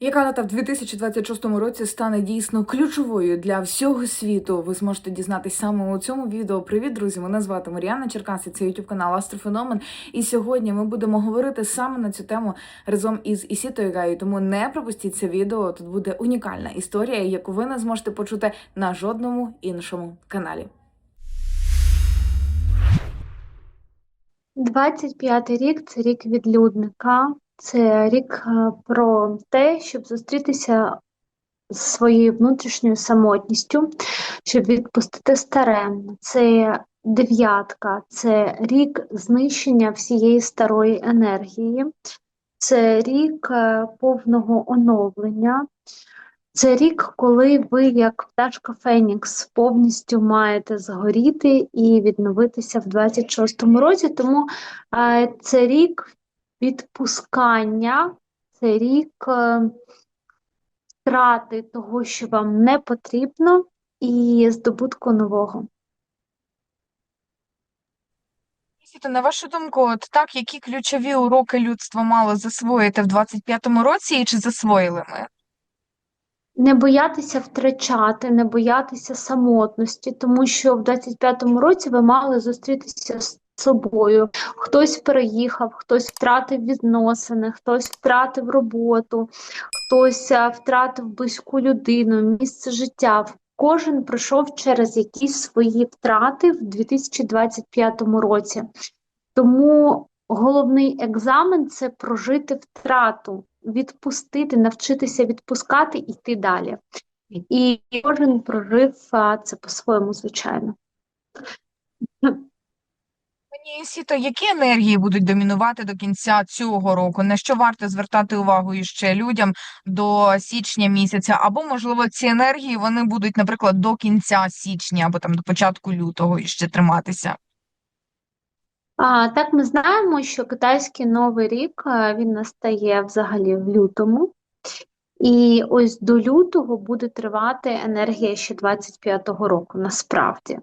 Яка дата в 2026 році стане дійсно ключовою для всього світу? Ви зможете дізнатись саме у цьому відео. Привіт, друзі! Мене звати Мар'яна Черкаси, це YouTube канал Астрофеномен. І сьогодні ми будемо говорити саме на цю тему разом із Ісітою Гаю. Тому не пропустіть це відео. Тут буде унікальна історія, яку ви не зможете почути на жодному іншому каналі. 25 рік це рік відлюдника, це рік е, про те, щоб зустрітися з своєю внутрішньою самотністю, щоб відпустити старе. Це дев'ятка, це рік знищення всієї старої енергії, це рік е, повного оновлення. Це рік, коли ви, як пташка Фенікс, повністю маєте згоріти і відновитися в 26-му році. Тому е, це рік відпускання, це рік е, втрати того, що вам не потрібно, і здобутку нового. На вашу думку, от так, які ключові уроки людство мало засвоїти в 25-му році і чи засвоїли ми? Не боятися втрачати, не боятися самотності, тому що в 25-му році ви мали зустрітися з собою. Хтось переїхав, хтось втратив відносини, хтось втратив роботу, хтось е, втратив близьку людину, місце життя. Кожен пройшов через якісь свої втрати в 2025 році. Тому головний екзамен це прожити втрату, відпустити, навчитися відпускати і йти далі. І кожен прожив це по-своєму, звичайно. Пані Сіто, які енергії будуть домінувати до кінця цього року? На що варто звертати увагу іще людям до січня місяця? Або, можливо, ці енергії вони будуть, наприклад, до кінця січня або там до початку лютого іще триматися? А, так, ми знаємо, що китайський Новий рік він настає взагалі в лютому. І ось до лютого буде тривати енергія ще 25-го року, насправді.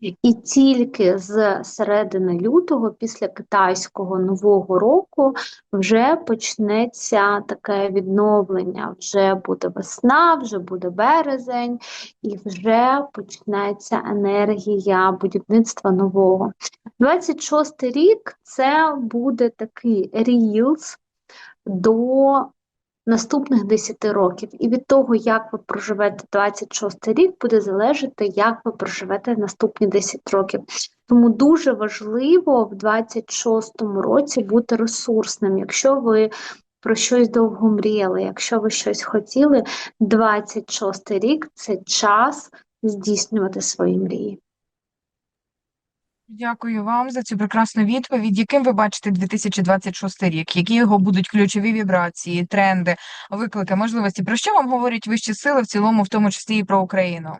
І тільки з середини лютого, після китайського нового року, вже почнеться таке відновлення. Вже буде весна, вже буде березень, і вже почнеться енергія будівництва нового. 26 рік це буде такий рілз до наступних 10 років. І від того, як ви проживете 26 рік, буде залежати, як ви проживете наступні 10 років. Тому дуже важливо в 26-му році бути ресурсним. Якщо ви про щось довго мріяли, якщо ви щось хотіли, 26 рік це час здійснювати свої мрії. Дякую вам за цю прекрасну відповідь. Яким ви бачите 2026 рік? Які його будуть ключові вібрації, тренди, виклики, можливості? Про що вам говорять вищі сили в цілому, в тому числі і про Україну?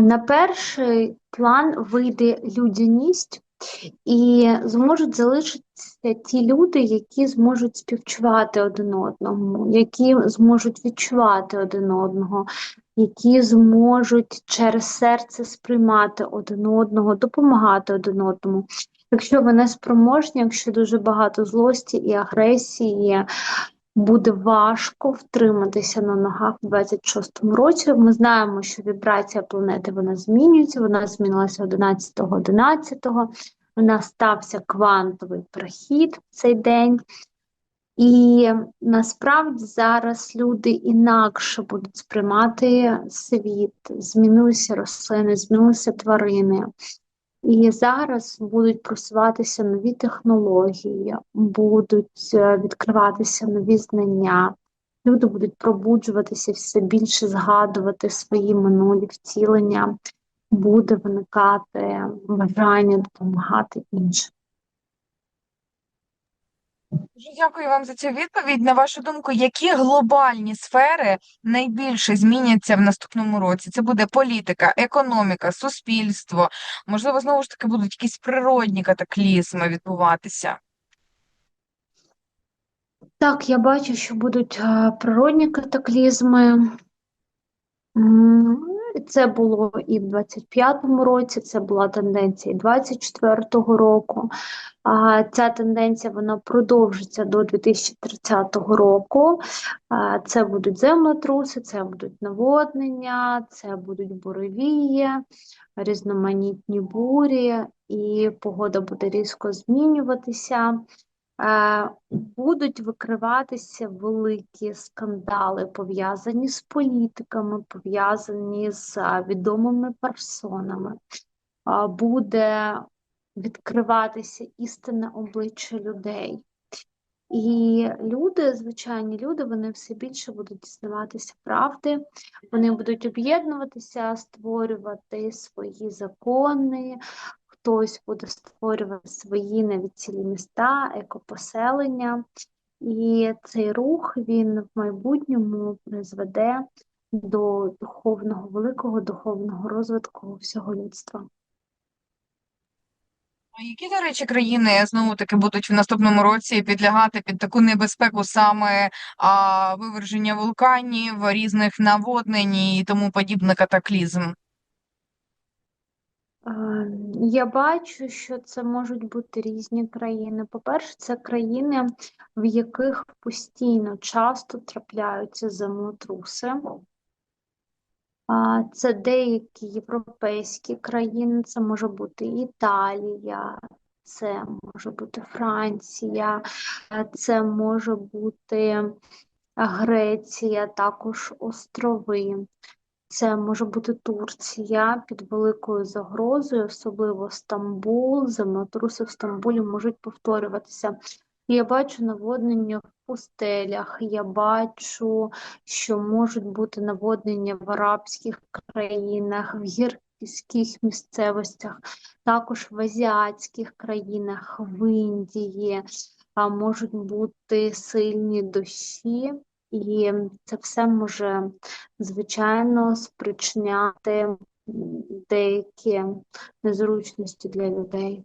На перший план вийде людяність, і зможуть залишитися ті люди, які зможуть співчувати один одному, які зможуть відчувати один одного, які зможуть через серце сприймати один одного, допомагати один одному. Якщо ви не спроможні, якщо дуже багато злості і агресії, буде важко втриматися на ногах у 26-му році. Ми знаємо, що вібрація планети вона змінюється, вона змінилася 11-го, 11-го, у нас стався квантовий прохід в цей день. І насправді зараз люди інакше будуть сприймати світ, змінилися рослини, змінилися тварини. І зараз будуть просуватися нові технології, будуть е, відкриватися нові знання. Люди будуть пробуджуватися все більше згадувати свої минулі втілення, буде виникати бажання допомагати іншим. Дякую вам за цю відповідь. На вашу думку, які глобальні сфери найбільше зміняться в наступному році? Це буде політика, економіка, суспільство. Можливо, знову ж таки будуть якісь природні катаклізми відбуватися. Так, я бачу, що будуть е, природні катаклізми. Це було і в 25-му році, це була тенденція 24-го року. А ця тенденція вона продовжиться до 2030 року. А, Це будуть землетруси, це будуть наводнення, це будуть буревії, різноманітні бурі, і погода буде різко змінюватися. Е, Будуть викриватися великі скандали, пов'язані з політиками, пов'язані з відомими персонами. Буде відкриватися істинне обличчя людей. І люди, звичайні люди, вони все більше будуть дізнаватися правди, вони будуть об'єднуватися, створювати свої закони, хтось буде створювати свої навіть цілі міста, екопоселення. І цей рух він в майбутньому призведе до духовного, великого духовного розвитку всього людства. Які, до речі, країни знову таки будуть в наступному році підлягати під таку небезпеку саме а, виверження вулканів, різних наводнень і тому подібний катаклізм? Е, Я бачу, що це можуть бути різні країни. По-перше, це країни, в яких постійно часто трапляються землетруси. Це деякі європейські країни, це може бути Італія, це може бути Франція, е, це може бути Греція, також острови. Це може бути Турція під великою загрозою, особливо Стамбул, землетруси в Стамбулі можуть повторюватися. Я бачу наводнення в пустелях, я бачу, що можуть бути наводнення в арабських країнах, в гірських місцевостях, також в азіатських країнах, в Індії, а можуть бути сильні дощі. І це все може, звичайно, спричиняти деякі незручності для людей.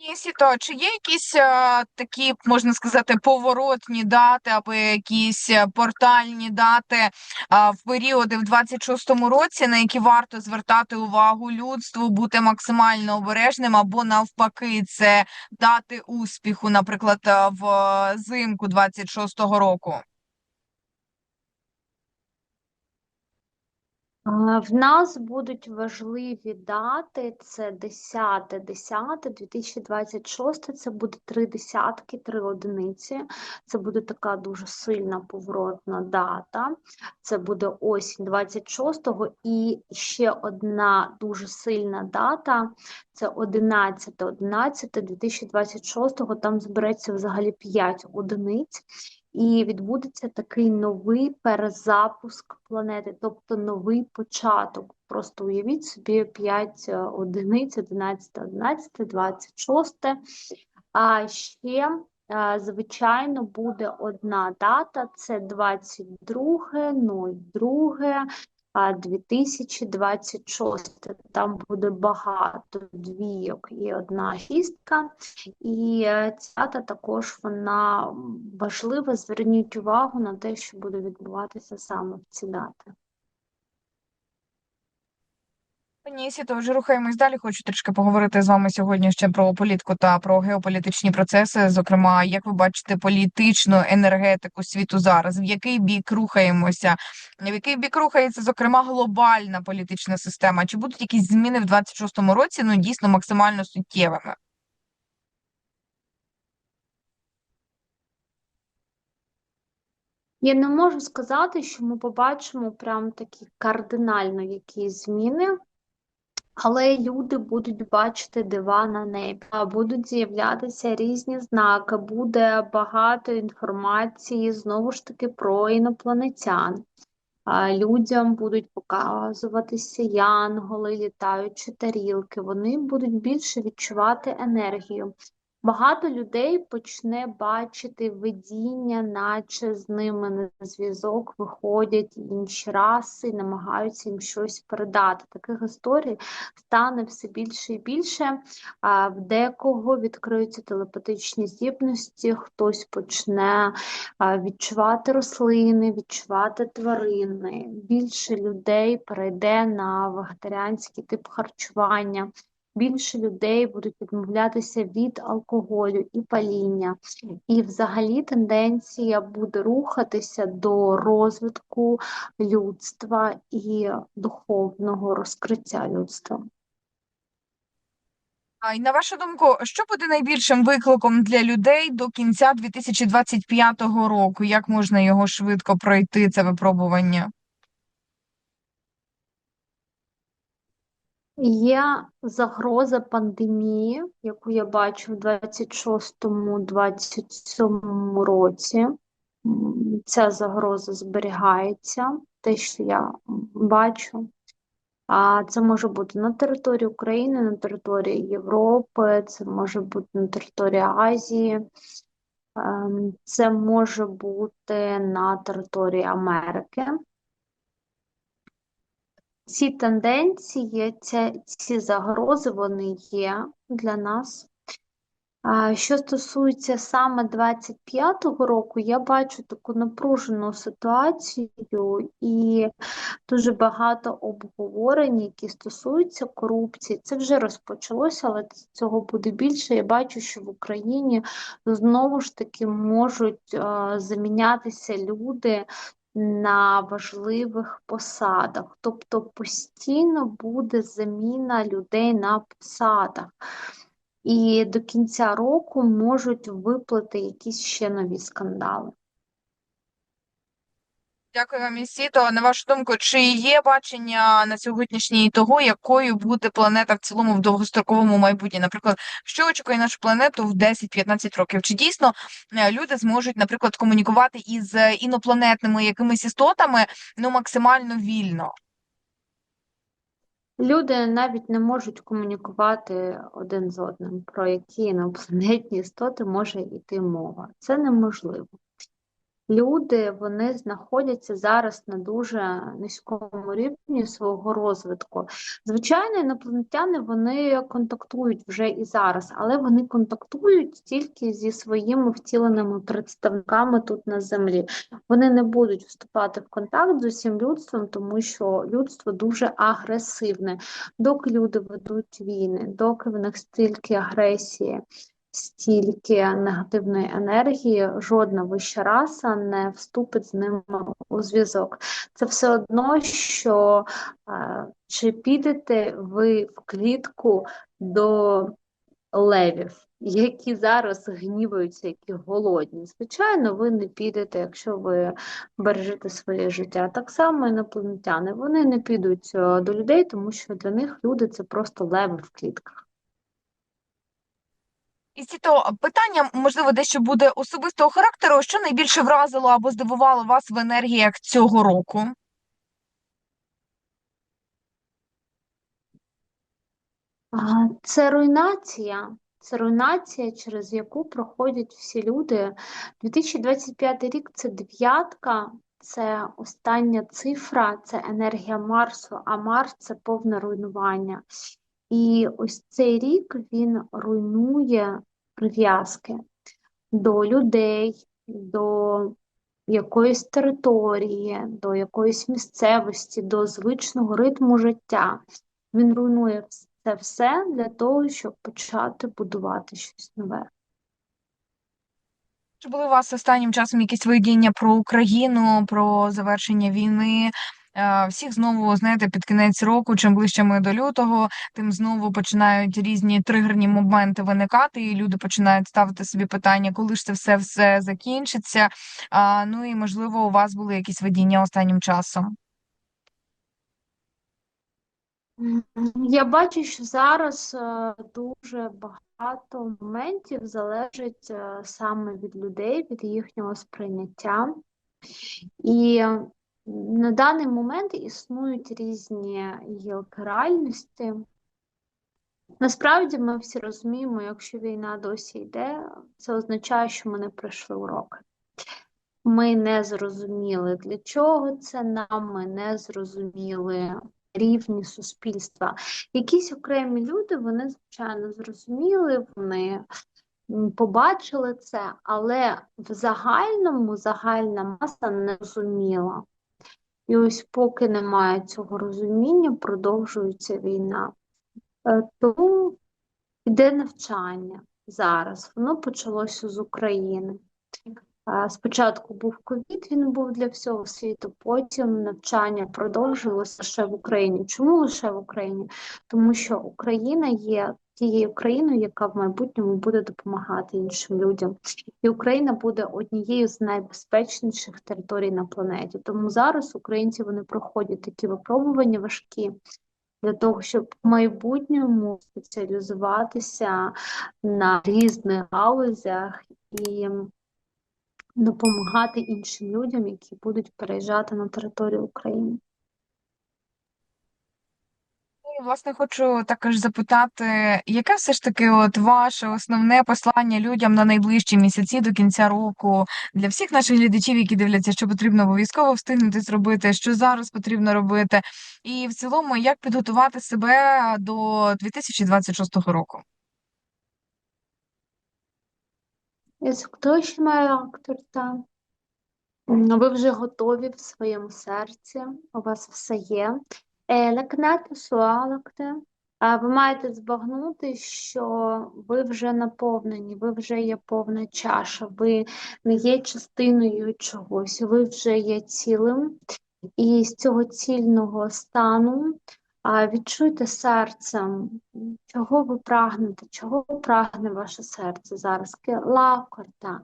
Ні, то чи є якісь е, такі, можна сказати, поворотні дати або якісь е, портальні дати е, в періоди в 26-му році, на які варто звертати увагу людству, бути максимально обережним, або навпаки, це дати успіху, наприклад, е, в зимку 26-го року? В нас будуть важливі дати, це 10, 10, 2026, це буде три десятки, три одиниці. Це буде така дуже сильна поворотна дата. Це буде осінь 26-го. І ще одна дуже сильна дата, це 11, 11, 2026-го, там збереться взагалі 5 одиниць. І відбудеться такий новий перезапуск планети, тобто новий початок. Просто уявіть собі 5 одиниць, 11, 11, 26. А ще, е, звичайно, буде одна дата, це 22.02. а 2026. Там буде багато двійок і одна шістка. І цята також вона важлива. Зверніть увагу на те, що буде відбуватися саме в ці дати. Пані Сіто, вже рухаємось далі. Хочу трішки поговорити з вами сьогодні ще про політику та про геополітичні процеси. Зокрема, як ви бачите політичну енергетику світу зараз, в який бік рухаємося, в який бік рухається, зокрема, глобальна політична система? Чи будуть якісь зміни в 26-му році? Ну дійсно максимально суттєвими? Я не можу сказати, що ми побачимо прям такі кардинально якісь зміни, але люди будуть бачити дива на небі, будуть з'являтися різні знаки, буде багато інформації знову ж таки про інопланетян. Людям будуть показуватися янголи, літаючі тарілки. Вони будуть більше відчувати енергію. Багато людей почне бачити видіння, наче з ними на зв'язок виходять інші раси і намагаються їм щось передати. Таких історій стане все більше і більше. В декого відкриються телепатичні здібності, хтось почне відчувати рослини, відчувати тварини. Більше людей перейде на вегетаріанський тип харчування. Більше людей будуть відмовлятися від алкоголю і паління. І взагалі тенденція буде рухатися до розвитку людства і духовного розкриття людства. А й на вашу думку, що буде найбільшим викликом для людей до кінця 2025 року? Як можна його швидко пройти, це випробування? Є загроза пандемії, яку я бачу в 26-27 році. Ця загроза зберігається, те, що я бачу. А це може бути на території України, на території Європи, це може бути на території Азії, ем, це може бути на території Америки. Ці тенденції, ця, ці загрози, вони є для нас. Що стосується саме 25-го року, я бачу таку напружену ситуацію і дуже багато обговорень, які стосуються корупції. Це вже розпочалося, але цього буде більше. Я бачу, що в Україні знову ж таки можуть замінятися люди на важливих посадах. Тобто постійно буде заміна людей на посадах. І до кінця року можуть виплати якісь ще нові скандали. Дякую вам, Місіто. На вашу думку, чи є бачення на сьогоднішній того, якою буде планета в цілому в довгостроковому майбутнє? Наприклад, що очікує нашу планету в 10-15 років? Чи дійсно е, люди зможуть, наприклад, комунікувати із інопланетними якимись істотами ну максимально вільно? Люди навіть не можуть комунікувати один з одним, про які інопланетні істоти може йти мова. Це неможливо. Люди вони знаходяться зараз на дуже низькому рівні свого розвитку. Звичайно, інопланетяни вони контактують вже і зараз, але вони контактують тільки зі своїми втіленими представниками тут на землі. Вони не будуть вступати в контакт з усім людством, тому що людство дуже агресивне. Доки люди ведуть війни, доки в них стільки агресії стільки негативної енергії, жодна вища раса не вступить з ними у зв'язок. Це все одно, що е, чи підете ви в клітку до левів, які зараз гніваються, які голодні. Звичайно, ви не підете, якщо ви бережете своє життя. Так само інопланетяни, вони не підуть е, до людей, тому що для них люди це просто леви в клітках. І то питання, можливо, дещо буде особистого характеру. Що найбільше вразило або здивувало вас в енергіях цього року? Це руйнація. Це руйнація, через яку проходять всі люди. 2025 рік це дев'ятка, це остання цифра, це енергія Марсу, а Марс це повне руйнування. І ось цей рік він руйнує прив'язки до людей, до якоїсь території, до якоїсь місцевості, до звичного ритму життя. Він руйнує це все для того, щоб почати будувати щось нове. Чи були у вас останнім часом якісь видіння про Україну, про завершення війни? Е, Всіх знову, знаєте, під кінець року, чим ближче ми до лютого, тим знову починають різні тригерні моменти виникати, і люди починають ставити собі питання, коли ж це все все закінчиться. А, Ну і можливо, у вас були якісь видіння останнім часом. Я бачу, що зараз е, дуже багато моментів залежить е, саме від людей, від їхнього сприйняття. І на даний момент існують різні гілки реальності, Насправді ми всі розуміємо, якщо війна досі йде, це означає, що ми не пройшли уроки. Ми не зрозуміли, для чого це нам, ми не зрозуміли рівні суспільства. Якісь окремі люди, вони, звичайно, зрозуміли, вони побачили це, але в загальному загальна маса не розуміла. І ось поки немає цього розуміння, продовжується війна. Е, Тому йде навчання зараз. Воно почалося з України. Е, Спочатку був ковід, він був для всього світу, потім навчання продовжилося лише в Україні. Чому лише в Україні? Тому що Україна є тією країною, яка в майбутньому буде допомагати іншим людям. І Україна буде однією з найбезпечніших територій на планеті. Тому зараз українці вони проходять такі випробування важкі для того, щоб в майбутньому спеціалізуватися на різних галузях і допомагати іншим людям, які будуть переїжджати на територію України. Власне, хочу також запитати, яке все ж таки от ваше основне послання людям на найближчі місяці до кінця року для всіх наших глядачів, які дивляться, що потрібно обов'язково встигнути зробити, що зараз потрібно робити, і в цілому, як підготувати себе до 2026 року? Хто ще має актор там? Ви вже готові в своєму серці, у вас все є. Лекнете суалакте. Ви маєте збагнути, що ви вже наповнені, ви вже є повна чаша, ви не є частиною чогось, ви вже є цілим. І з цього цільного стану відчуйте серцем, чого ви прагнете, чого прагне ваше серце зараз. Лакорта.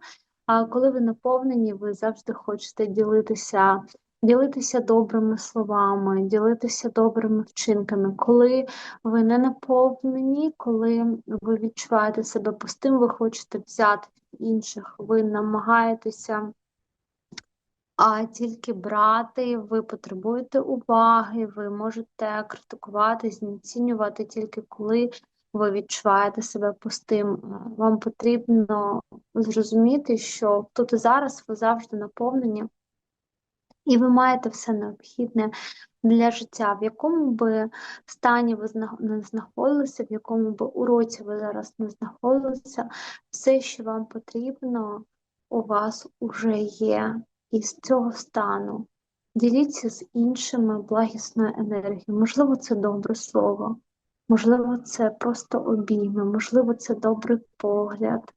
А коли ви наповнені, ви завжди хочете ділитися, ділитися добрими словами, ділитися добрими вчинками. Коли ви не наповнені, коли ви відчуваєте себе пустим, ви хочете взяти інших, ви намагаєтеся а тільки брати, ви потребуєте уваги, ви можете критикувати, знецінювати тільки коли ви відчуваєте себе пустим. Вам потрібно зрозуміти, що тут і зараз ви завжди наповнені, і ви маєте все необхідне для життя, в якому би стані ви не знаходилися, в якому би уроці ви зараз не знаходилися, все, що вам потрібно, у вас уже є. І з цього стану діліться з іншими благісною енергією. Можливо, це добре слово, можливо, це просто обійми, можливо, це добрий погляд,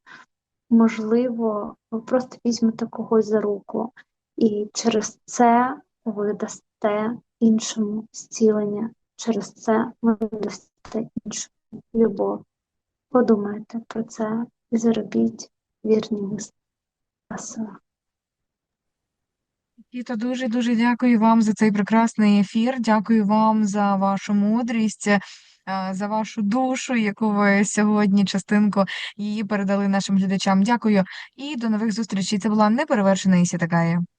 можливо, ви просто візьмете когось за руку, і через це ви дасте іншому зцілення, через це ви дасте іншому любов. Подумайте про це і зробіть вірні висновки. Кіто, дуже дуже дякую вам за цей прекрасний ефір. Дякую вам за вашу мудрість, е, за вашу душу, яку ви сьогодні частинку її передали нашим глядачам. Дякую і до нових зустрічей. Це була неперевершена Ісі Такая.